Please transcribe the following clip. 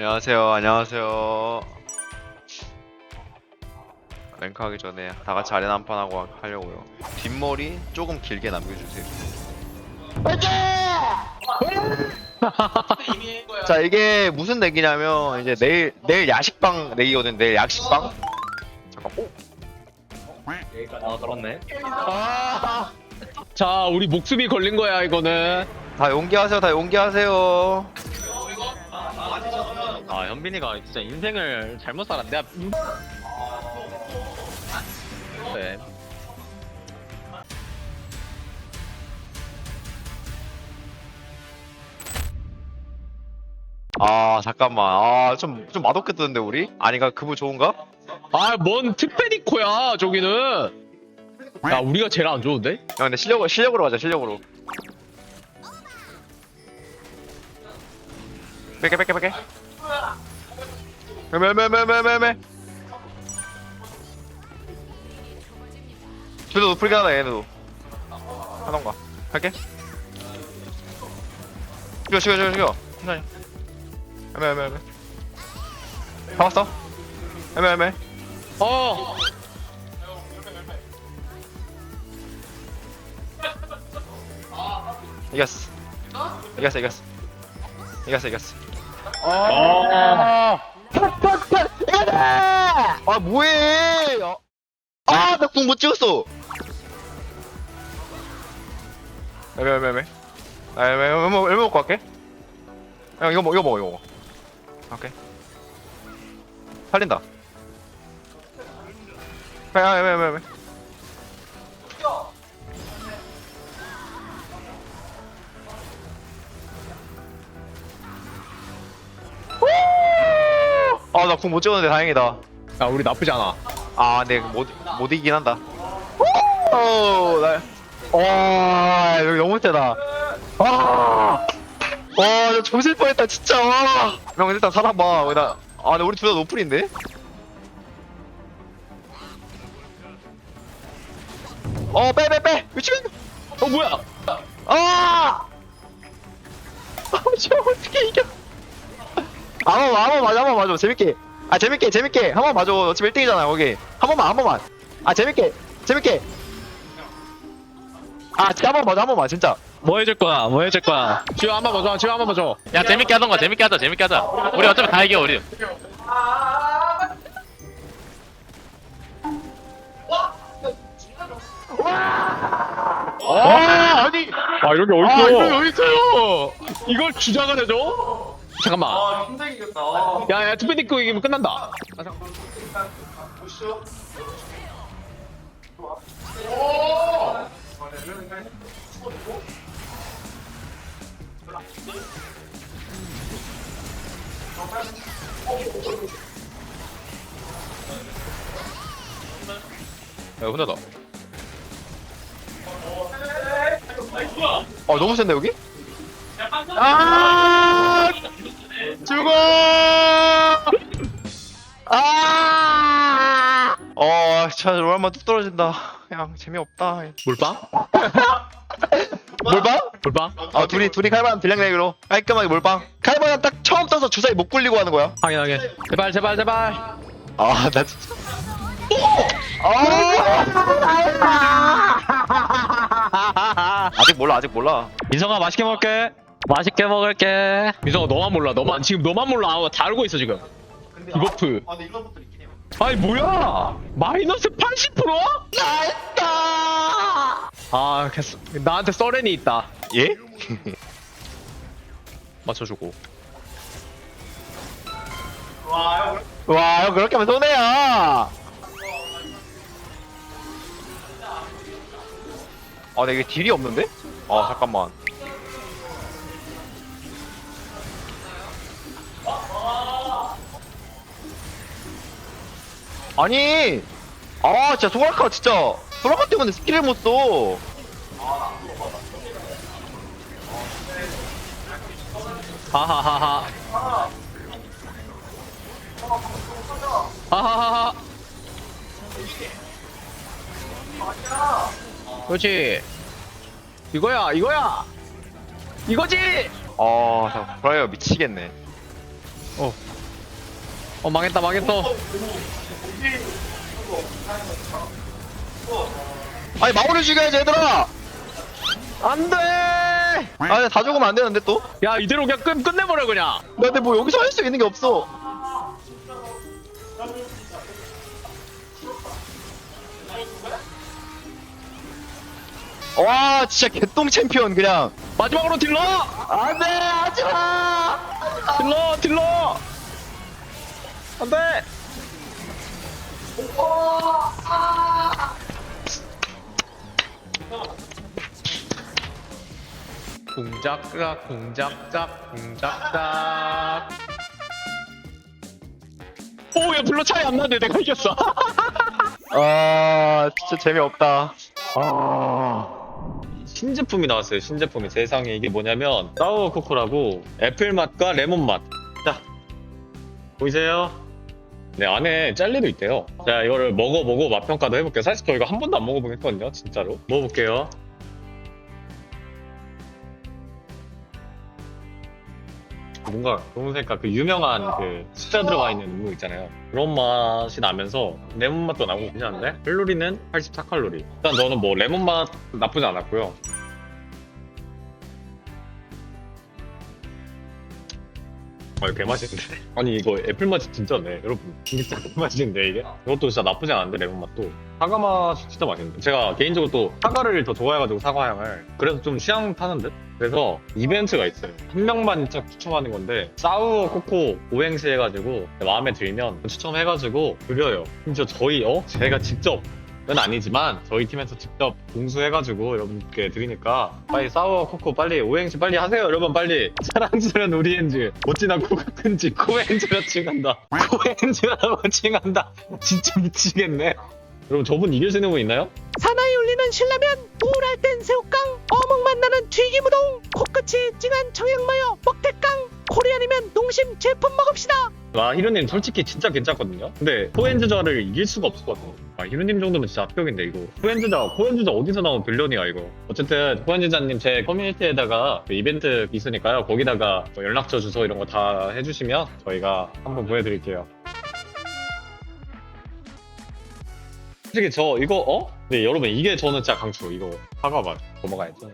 안녕하세요. 안녕하세요. 랭크 하기 전에 다 같이 아레나 한판 하고 하려고요. 뒷머리 조금 길게 남겨주세요. 자 이게 무슨 내기냐면 이제 내일 내일 야식방 내기거든. 내일 야식방. 잠깐. 오. 아 그렇네. 아. 자, 우리 목숨이 걸린 거야, 이거는. 다 용기하세요. 다 용기하세요. 아 현빈이가 진짜 인생을 잘못 살았네. 내가 네. 아 잠깐만. 아좀좀 좀 맛없게 뜨는데 우리? 아니가 그부 좋은가? 아, 뭔 특페니코야, 저기는. 야, 우리가 제일 안 좋은데? 야 근데 실력으로 실력으로 가자 실력으로 뺄게 뺄게 뺄게 매매매매매매 둘다 높을게 하다 얘네도. 하던가. 할게. 죽여 죽여 죽여 죽여. 천천히. 매매매매 잡았어. 매매매 어! 이겼어. 이겼어 이겼어. 이겼어 이겼어. 아! 아 뭐해? 아 나 궁 못 찍었어. 왜왜왜왜? 아왜 얼마 얼마 먹고 갈게? 형 이거 먹 이거 먹어 이거 먹어. 오케이 살린다. 왜왜왜왜? 아나 궁 못 찍었는데 다행이다 야, 우리 나쁘지 않아. 아, 근데 못, 못 이기긴 한다. 오, 나, 와, 여기 너무 세다. 와, 와, 저 조질 뻔했다, 진짜. 와. 형, 일단 살아봐. 나, 아, 근데 우리 둘 다 노플인데? 어, 빼, 빼, 빼! 미친! 어, 뭐야? 아! 아, 저 어떻게 이겨? 한번 한번 맞아, 한번 맞아. 재밌게. 아, 재밌게, 재밌게. 한번 맞아. 어차피 1등이잖아, 거기. 한 번만, 한 번만. 아, 재밌게, 재밌게. 아, 진짜 한번 맞아, 한 번만, 진짜. 뭐 해줄 거야? 뭐 해줄 거야? 지금 한번 봐줘, 지금 한번 봐줘. 야 재밌게 하던가 재밌게 하자 재밌게 하자. 우리 어차피 다 이겨 우리. 아, 아니! 아, 이런 게 어딨어? 아, 이거 어딨어요? 이걸 주장을 해줘? 잠깐만. 아, 힘들게 이겼다. 야, 야, 투페니코 이기면 끝난다. 아, 잠깐. 야, 혼자다. 어, 너무 센데, 여기? 아! 죽어! 아! 어, 진짜 롤한번 뚝 떨어진다. 그냥 재미없다. 몰빵? 몰빵? 몰빵? 아, 둘이, 둘이 칼만 빌량내기로 깔끔하게 몰빵. 칼만 딱 처음 떠서 주사위 못 굴리고 하는 거야. 확인하게. 제발, 제발, 제발. 아, 나 진짜. 아! 아직 몰라, 아직 몰라. 민성아 맛있게 먹을게. 맛있게 먹을게. 민성아, 너만 몰라. 너만, 지금 너만 몰라. 아, 다 알고 있어, 지금. 디버프. 아, 근데 이런 것도 있긴 해요. 아니, 뭐야? 마이너스 80%? 나했다! 아, 됐어. 나한테 써렌이 있다. 예? 맞춰주고. 와, 형 그렇게 하면 손해야. 아, 근데 이게 딜이 없는데? 아, 잠깐만. 아니, 아, 진짜 소라카 진짜 소라카 때문에 스킬을 못 써. 하하하하. 그렇지. 이거야, 이거야. 이거지. 아, 자, 브라이어 미치겠네. 어. 어 망했다 망했어. 아니 마오를 죽여야지 얘들아! 안돼! 아니 다 죽으면 안 되는데 또? 야 이대로 그냥 끝, 끝내버려 그냥. 나 근데 뭐 여기서 할 수 있는 게 없어. 와 진짜 개똥 챔피언 그냥. 마지막으로 딜러! 안돼 하지마! 딜러 딜러 안돼! 공작작 공작작 공작작 오 야 별로 차이 안 나는데 내가 이겼어. 아 진짜 재미없다. 신제품이 나왔어요 신제품이. 세상에 이게 뭐냐면 사우어 코코라고 애플 맛과 레몬 맛 자 보이세요? 네 안에 젤리도 있대요. 자 이거를 먹어보고 맛평가도 해볼게요. 사실 저 이거 한 번도 안 먹어보겠거든요 진짜로. 먹어볼게요. 뭔가 검은 색깔 그 유명한 그 숫자 들어가 있는 음료 있잖아요. 그런 맛이 나면서 레몬 맛도 나고 괜찮은데? 칼로리는 84칼로리. 일단 저는 뭐 레몬 맛 나쁘지 않았고요 아, 개맛있는데? 아니, 이거 애플 맛이 진짜네, 여러분. 진짜 개맛있는데, 이게? 이것도 진짜 나쁘지 않은데, 레몬 맛도. 사과 맛이 진짜 맛있는데. 제가 개인적으로 또 사과를 더 좋아해가지고, 사과향을. 그래서 좀 취향 타는 듯? 그래서 이벤트가 있어요. 한 명만 진짜 추첨하는 건데, 싸우어 코코 오행시 해가지고, 마음에 들면 추첨해가지고, 드려요. 심지어 저희, 어? 제가 직접 은 아니지만 저희 팀에서 직접 공수해가지고 여러분께 드리니까 빨리 싸워 코코 빨리 오행시 빨리 하세요 여러분 빨리. 사랑스러운 우리 엔즈 어찌나 코가 큰지. 코엔즈라 칭한다. 코엔즈라고 칭한다. 진짜 미치겠네. 여러분 저분 있는 분 있나요? 사나이 울리는 신라면, 우울할 땐 새우깡, 어묵 만나는 튀김우동, 코끝이 찡한 청양마요, 먹태깡, 코리안이면 농심 제품 먹읍시다. 아 히로님 솔직히 진짜 괜찮거든요. 근데 코엔즈자를 이길 수가 아 히로님 정도면 진짜 합격인데 이거. 코엔즈자 코엔즈자 어디서 나온 빌런이야 이거. 어쨌든 코엔즈자님 제 커뮤니티에다가 그 이벤트 있으니까요. 거기다가 뭐 연락처 주소 이런 거 다 해주시면 저희가 한번 보여드릴게요. 솔직히 저 이거 어? 네 여러분 이게 저는 진짜 강추. 이거 사과맛 넘어가야지